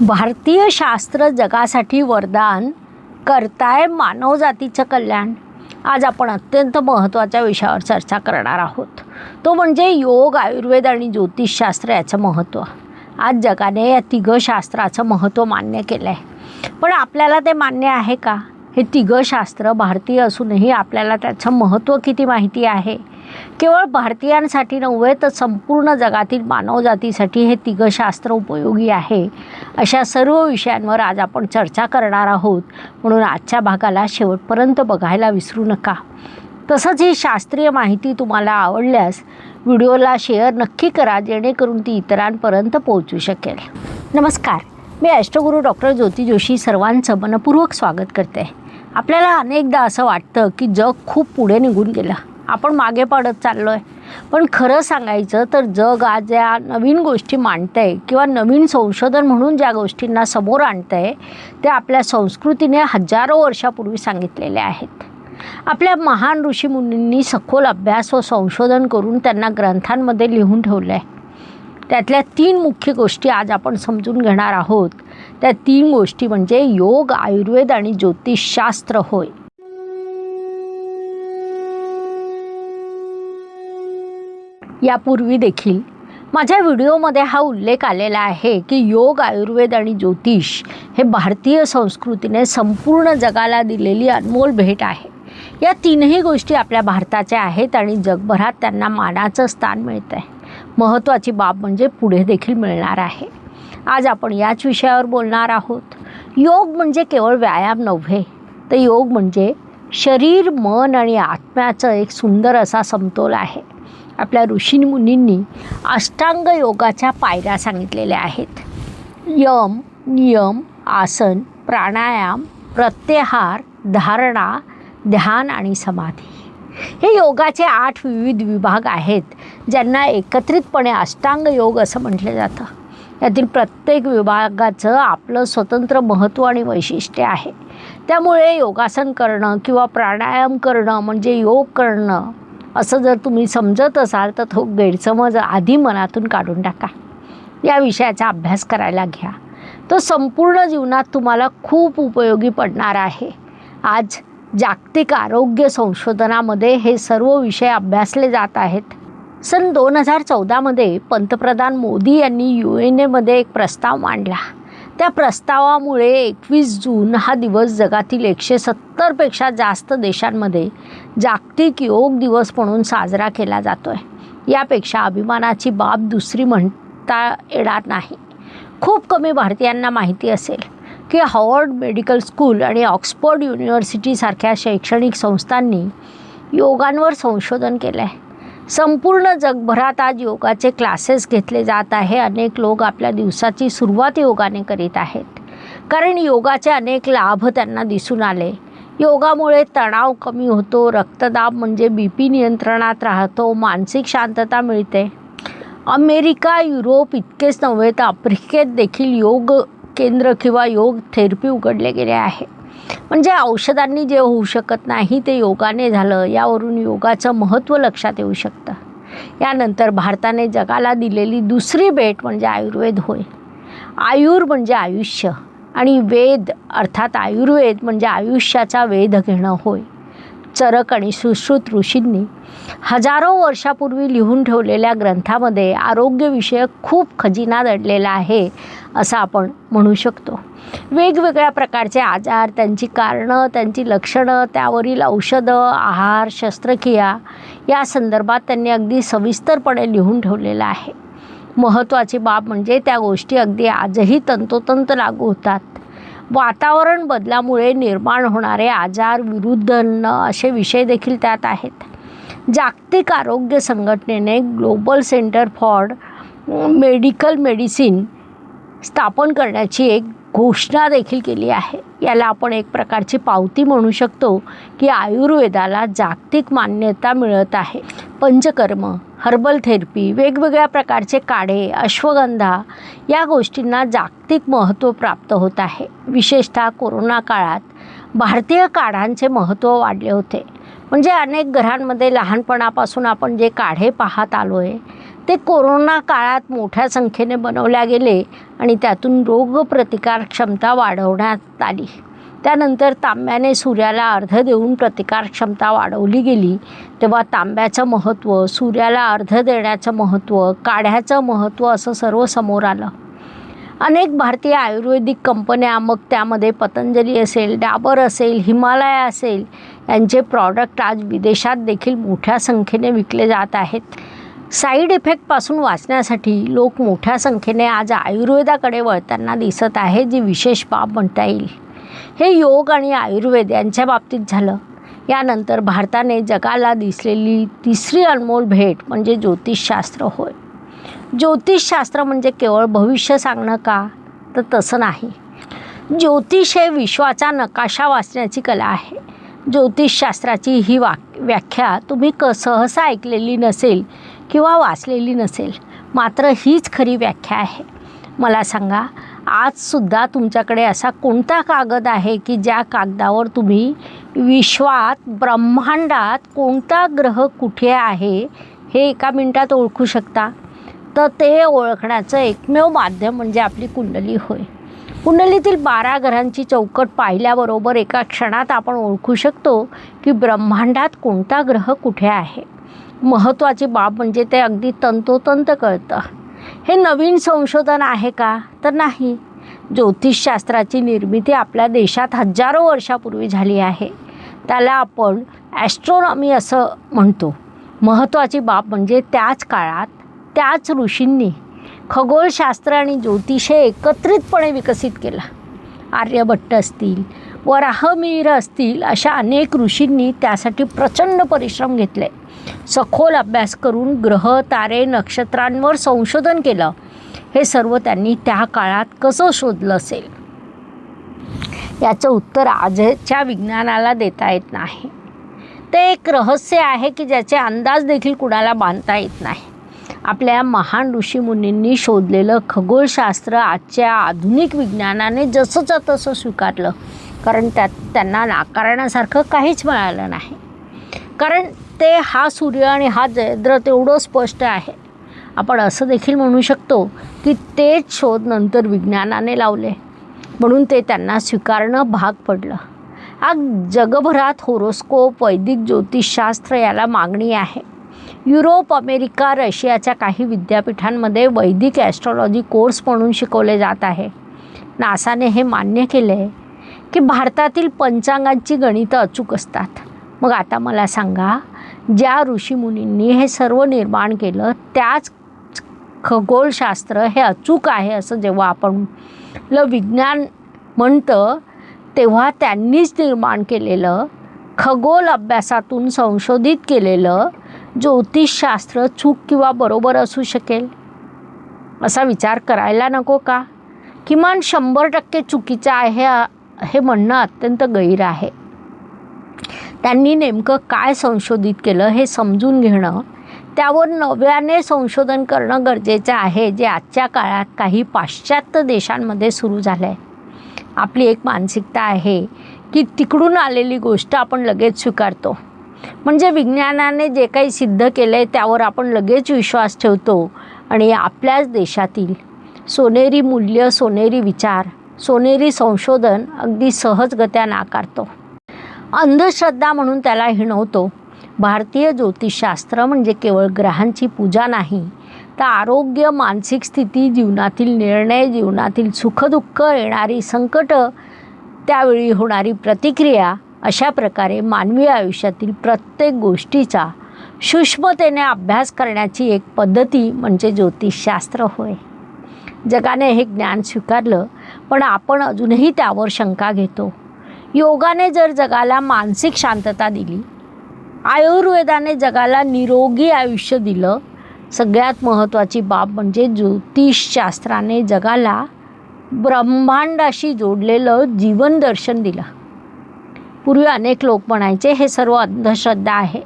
भारतीय शास्त्र जगासाठी वरदान करताय मानवजातीचं कल्याण. आज आपण अत्यंत महत्त्वाच्या विषयावर चर्चा करणार आहोत. तो म्हणजे योग आयुर्वेद आणि ज्योतिषशास्त्र याचं महत्त्व. आज जगाने या तिघं शास्त्राचं महत्त्व मान्य केलं आहे पण आपल्याला ते मान्य आहे का? हे तिघं शास्त्र भारतीय असूनही आपल्याला त्याचं महत्त्व किती माहिती आहे? केवळ भारतीयांसाठी नव्हे तर संपूर्ण जगातील मानवजातीसाठी हे तिघं शास्त्र उपयोगी आहे. अशा सर्व विषयांवर आज आपण चर्चा करणार आहोत. म्हणून आजच्या भागाला शेवटपर्यंत बघायला विसरू नका. तसंच ही शास्त्रीय माहिती तुम्हाला आवडल्यास व्हिडिओला शेअर नक्की करा जेणेकरून ती इतरांपर्यंत पोहोचू शकेल. नमस्कार. मी अष्टगुरू डॉक्टर ज्योती जोशी सर्वांचं मनपूर्वक स्वागत करते. आपल्याला अनेकदा असं वाटतं की जग खूप पुढे निघून गेलं. आपण मागे पडत चाललो आहे पण खरं सांगायचं तर जग आज या नवीन गोष्टी मांडतं आहे किंवा नवीन संशोधन म्हणून ज्या गोष्टींना समोर आणतं आहे त्या आपल्या संस्कृतीने हजारो वर्षापूर्वी सांगितलेल्या आहेत. आपल्या महान ऋषीमुनींनी सखोल अभ्यास व संशोधन करून त्यांना ग्रंथांमध्ये लिहून ठेवलं आहे त्यातल्या तीन मुख्य गोष्टी आज आपण समजून घेणार आहोत. त्या तीन गोष्टी म्हणजे योग आयुर्वेद आणि ज्योतिषशास्त्र होय. यापूर्वी देखील माझ्या व्हिडिओमध्ये हा उल्लेख आलेला आहे की योग आयुर्वेद आणि ज्योतिष हे भारतीय संस्कृतीने संपूर्ण जगाला दिलेली अनमोल भेट आहे. या तीनही गोष्टी आपल्या भारताच्या आहेत आणि जगभरात त्यांना मानाचं स्थान मिळतं आहे महत्त्वाची बाब म्हणजे पुढे देखील मिळणार आहे. आज आपण याच विषयावर बोलणार आहोत. योग म्हणजे केवळ व्यायाम नव्हे तर योग म्हणजे शरीर मन आणि आत्म्याचं एक सुंदर असा समतोल आहे. आपल्या ऋषीमुनींनी अष्टांग योगाच्या पायऱ्या सांगितलेल्या आहेत. यम नियम आसन प्राणायाम प्रत्याहार धारणा ध्यान आणि समाधी. हे योगाचे आठ विविध विभाग आहेत ज्यांना एकत्रितपणे अष्टांग योग असं म्हटलं जातं. यातील प्रत्येक विभागाचं आपलं स्वतंत्र महत्त्व आणि वैशिष्ट्य आहे. त्यामुळे योगासन करणं किंवा प्राणायाम करणं म्हणजे योग करणं असं जर तुम्ही समजत असाल तर तो गैरसमज आधी मनातून काढून टाका. या विषयाचा अभ्यास करायला घ्या. तो संपूर्ण जीवनात तुम्हाला खूप उपयोगी पडणार आहे. आज जागतिक आरोग्य संशोधनामध्ये हे सर्व विषय अभ्यासले जात आहेत. सन दोन हजार चौदामध्ये पंतप्रधान मोदी यांनी यू एन एमध्ये एक प्रस्ताव मांडला. त्या प्रस्तावामुळे एकवीस जून हा दिवस जगातील एकशे सत्तरपेक्षा जास्त देशांमध्ये जागतिक योग दिवस म्हणून साजरा केला जातो आहे यापेक्षा अभिमानाची बाब दुसरी म्हणता येणार नाही. खूप कमी भारतीयांना माहिती असेल की हॉवर्ड मेडिकल स्कूल आणि ऑक्सफर्ड युनिव्हर्सिटीसारख्या शैक्षणिक संस्थांनी योगांवर संशोधन केलं आहे संपूर्ण जगभरात आज योगाचे क्लासेस घेतले जात आहे. अनेक लोक आपल्या दिवसाची सुरुवात योगाने करीत आहेत. कारण योगाचे अनेक लाभ त्यांना दिसून आले. योगामुळे तणाव कमी होतो रक्तदाब म्हणजे बी पी नियंत्रणात राहतो मानसिक शांतता मिळते. अमेरिका युरोप इतकेच नव्हे तर आफ्रिकेत देखील योग केंद्र किंवा योग थेरपी उघडले गेले आहे म्हणजे औषधांनी जे होऊ शकत नाही ते योगाने झालं. यावरून योगाचं महत्त्व लक्षात येऊ शकतं. यानंतर भारताने जगाला दिलेली दुसरी भेट म्हणजे आयुर्वेद होय. आयुर म्हणजे आयुष्य आणि वेद अर्थात आयुर्वेद म्हणजे आयुष्याचा वेध घेणं होय. चरक आणि सुश्रुत ऋषींनी हजारो वर्षापूर्वी लिहून ठेवलेल्या ग्रंथामध्ये आरोग्यविषयक खूप खजिना दडलेला आहे असं आपण म्हणू शकतो. वेगवेगळ्या प्रकारचे आजार त्यांची कारणं त्यांची लक्षणं त्यावरील औषधं आहार शस्त्रक्रिया या संदर्भात त्यांनी अगदी सविस्तरपणे लिहून ठेवलेलं आहे. महत्त्वाची बाब म्हणजे त्या गोष्टी अगदी आजही तंतोतंत लागू होतात. वातावरण बदलामुळे निर्माण होणारे आजार विरुद्ध अन्न असे विषय देखील त्यात आहेत. जागतिक आरोग्य संघटनेने global centre for medical medicine स्थापन करण्याची एक घोषणा देखील केली आहे. याला आपण एक प्रकारची पावती म्हणू शकतो की आयुर्वेदाला जागतिक मान्यता मिळत आहे. पंचकर्म हर्बल थेरपी वेगवेगळ्या प्रकारचे काढे अश्वगंधा या गोष्टींना जागतिक महत्त्व प्राप्त होत आहे. विशेषतः कोरोना काळात भारतीय काढांचे महत्त्व वाढले होते. म्हणजे अनेक घरांमध्ये लहानपणापासून आपण जे काढे पाहत आलो आहे ते कोरोना काळात मोठ्या संख्येने बनवल्या गेले आणि त्यातून रोगप्रतिकार क्षमता वाढवण्यात आली. त्यानंतर तांब्याने सूर्याला अर्ध देऊन प्रतिकार क्षमता वाढवली गेली. तेव्हा तांब्याचं महत्त्व सूर्याला अर्ध देण्याचं महत्त्व काढ्याचं महत्त्व असं सर्व समोर आलं. अनेक भारतीय आयुर्वेदिक कंपन्या मग त्यामध्ये पतंजली असेल डाबर असेल हिमालया असेल यांचे प्रॉडक्ट आज विदेशात देखील मोठ्या संख्येने विकले जात आहेत. साईड इफेक्टपासून वाचण्यासाठी लोक मोठ्या संख्येने आज आयुर्वेदाकडे वळताना दिसत आहे जी विशेष बाब म्हणता येईल. हे योग आणि आयुर्वेद यांच्या बाबतीत झालं. यानंतर भारताने जगाला दिसलेली तिसरी अनमोल भेट म्हणजे ज्योतिषशास्त्र. होय. ज्योतिषशास्त्र म्हणजे केवळ भविष्य सांगणं का? तर तसं नाही. ज्योतिष हे विश्वाचा नकाशा वाचण्याची कला आहे. ज्योतिषशास्त्राची ही वाक व्याख्या तुम्ही क सहसा ऐकलेली नसेल किंवा वाचलेली नसेल मात्र हीच खरी व्याख्या आहे. मला सांगा आजसुद्धा तुमच्याकडे असा कोणता कागद आहे की ज्या कागदावर तुम्ही विश्वात ब्रह्मांडात कोणता ग्रह कुठे आहे हे एका मिनटात ओळखू शकता? तर ते ओळखण्याचं एकमेव माध्यम म्हणजे आपली कुंडली होय. कुंडलीतील बारा ग्रहांची चौकट पाहिल्याबरोबर एका क्षणात आपण ओळखू शकतो की ब्रह्मांडात कोणता ग्रह कुठे आहे. महत्त्वाची बाब म्हणजे ते अगदी तंतोतंत कळतं. हे नवीन संशोधन आहे का? तर नाही. ज्योतिषशास्त्राची निर्मिती आपल्या देशात हजारो वर्षापूर्वी झाली आहे. त्याला आपण ॲस्ट्रॉनॉमी असं म्हणतो. महत्त्वाची बाब म्हणजे त्याच काळात त्याच ऋषींनी खगोलशास्त्र आणि ज्योतिष हे एकत्रितपणे विकसित केला. आर्यभट्ट असतील वराहमिहिर असतील अशा अनेक ऋषींनी त्यासाठी प्रचंड परिश्रम घेतले. सखोल अभ्यास करून ग्रह तारे नक्षत्रांवर संशोधन केलं. हे सर्व त्यांनी त्या काळात कसं शोधलं असेल? याचं उत्तर आजच्या विज्ञानाला देता येत नाही. ते एक रहस्य आहे की ज्याचे अंदाज देखील कुणाला बांधता येत नाही. आपल्या महान ऋषीमुनींनी शोधलेलं खगोलशास्त्र आजच्या आधुनिक विज्ञानाने जसंच्या तसं स्वीकारलं कारण त्यात त्यांना नाकारण्यासारखं काहीच मिळालं नाही. कारण ते हा सूर्य आणि हा जयद्र तेवढं स्पष्ट आहे. आपण असं देखील म्हणू शकतो की तेच शोध नंतर विज्ञानाने लावले. म्हणून ते त्यांना स्वीकारणं भाग पडलं. आज जगभरात होरोस्कोप वैदिक ज्योतिषशास्त्र याला मागणी आहे. युरोप अमेरिका रशियाच्या काही विद्यापीठांमध्ये वैदिक ॲस्ट्रॉलॉजी कोर्स म्हणून शिकवले जात आहे. नासाने हे मान्य केले आहे की भारतातील पंचांगांची गणितं अचूक असतात. मग आता मला सांगा ज्या ऋषीमुनींनी हे सर्व निर्माण केलं त्याच खगोलशास्त्र हे अचूक आहे असं जेव्हा आपण ल विज्ञान म्हणतं तेव्हा त्यांनीच निर्माण केलेलं खगोल अभ्यासातून संशोधित केलेलं ज्योतिषशास्त्र चूक किंवा बरोबर असू शकेल? असा विचार करायला नको का? किमान शंभर टक्के चुकीचं आहे हे म्हणणं अत्यंत गैर आहे. त्यांनी नेमकं काय संशोधित केलं हे समजून घेणं त्यावर नव्याने संशोधन करणं गरजेचं आहे जे आजच्या काळात काही पाश्चात्य देशांमध्ये सुरू झालं आहे आपली एक मानसिकता आहे की तिकडून आलेली गोष्ट आपण लगेच स्वीकारतो. म्हणजे विज्ञानाने जे काही सिद्ध केलं आहे त्यावर आपण लगेच विश्वास ठेवतो आणि आपल्याच देशातील सोनेरी मूल्य सोनेरी विचार सोनेरी संशोधन अगदी सहजगत्या नाकारतो अंधश्रद्धा म्हणून त्याला हिणवतो. भारतीय ज्योतिषशास्त्र म्हणजे केवळ ग्रहांची पूजा नाही तर आरोग्य मानसिक स्थिती जीवनातील निर्णय जीवनातील सुखदुःख येणारी संकट त्यावेळी होणारी प्रतिक्रिया अशा प्रकारे मानवी आयुष्यातील प्रत्येक गोष्टीचा सूक्ष्मतेने अभ्यास करण्याची एक पद्धती म्हणजे ज्योतिषशास्त्र होय. जगाने हे ज्ञान स्वीकारलं पण आपण अजूनही त्यावर शंका घेतो. योगाने जर जगाला मानसिक शांतता दिली आयुर्वेदाने जगाला निरोगी आयुष्य दिलं सगळ्यात महत्त्वाची बाब म्हणजे ज्योतिषशास्त्राने जगाला ब्रह्मांडाशी जोडलेलं जीवनदर्शन दिलं. पूर्वी अनेक लोक म्हणायचे हे सर्व अंधश्रद्धा आहे.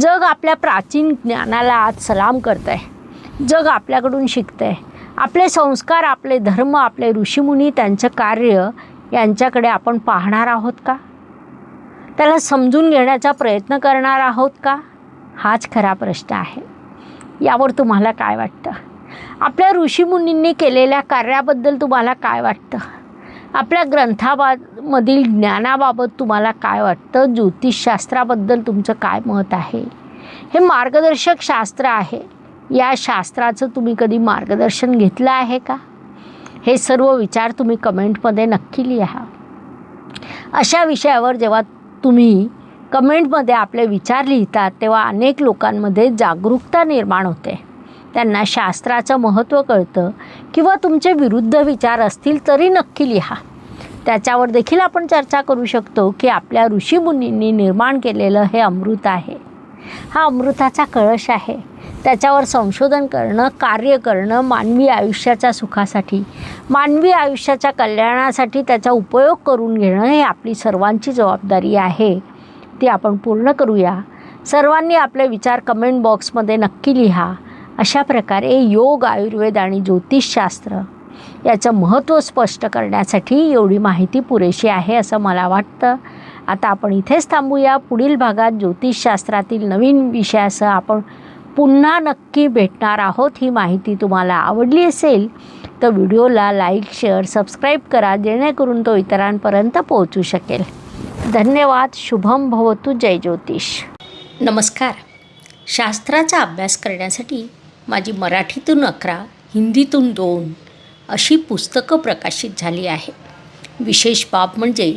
जग आपल्या प्राचीन ज्ञानाला आज सलाम करत आहे जग आपल्याकडून शिकतं आहे आपले संस्कार आपले धर्म आपले ऋषीमुनी त्यांचं कार्य यांच्याकडे आपण पाहणार आहोत का? त्याला समजून घेण्याचा प्रयत्न करणार आहोत का? हाच खरा प्रश्न आहे. यावर तुम्हाला काय वाटतं? आपल्या ऋषीमुनींनी केलेल्या कार्याबद्दल तुम्हाला काय वाटतं? आपल्या ग्रंथाबामधील ज्ञानाबाबत तुम्हाला काय वाटतं? ज्योतिषशास्त्राबद्दल तुमचं काय मत आहे? हे मार्गदर्शक शास्त्र आहे. या शास्त्राचं तुम्ही कधी मार्गदर्शन घेतलं आहे का? हे सर्व विचार तुम्ही कमेंटमध्ये नक्की लिहा. अशा विषयावर जेव्हा तुम्ही कमेंटमध्ये आपले विचार लिहितात तेव्हा अनेक लोकांमध्ये जागरूकता निर्माण होते. त्यांना शास्त्राचं महत्त्व कळतं किंवा तुमचे विरुद्ध विचार असतील तरी नक्की लिहा. त्याच्यावर देखील आपण चर्चा करू शकतो की आपल्या ऋषीमुनींनी निर्माण केलेलं हे अमृत आहे. हा अमृताचा कळश आहे. त्याच्यावर संशोधन करणं कार्य करणं मानवी आयुष्याच्या सुखासाठी. मानवी आयुष्याच्या कल्याणासाठी त्याचा उपयोग करून घेणं हे आपली सर्वांची जबाबदारी आहे. ती आपण पूर्ण करूया. सर्वांनी आपले विचार कमेंट बॉक्समध्ये नक्की लिहा. अशा प्रकारे योग आयुर्वेद आणि ज्योतिषशास्त्र याचं महत्त्व स्पष्ट करण्यासाठी एवढी माहिती पुरेशी आहे असं मला वाटतं. आता आपण इथेच थांबूया. पुढील भागात ज्योतिषशास्त्रातील नवीन विषयासह आपण पुन्हा नक्की भेटणार आहोत. ही माहिती तुम्हाला आवडली असेल तर व्हिडिओला लाईक शेअर सबस्क्राईब करा. जेणेकरून तो इतरांपर्यंत पोहोचू शकेल. धन्यवाद. शुभम भवतु. जय ज्योतिष. नमस्कार. शास्त्राचा अभ्यास करण्यासाठी माझी मराठीतून अकरा हिंदीतून दोन अशी पुस्तकं प्रकाशित झाली आहे विशेष बाब म्हणजे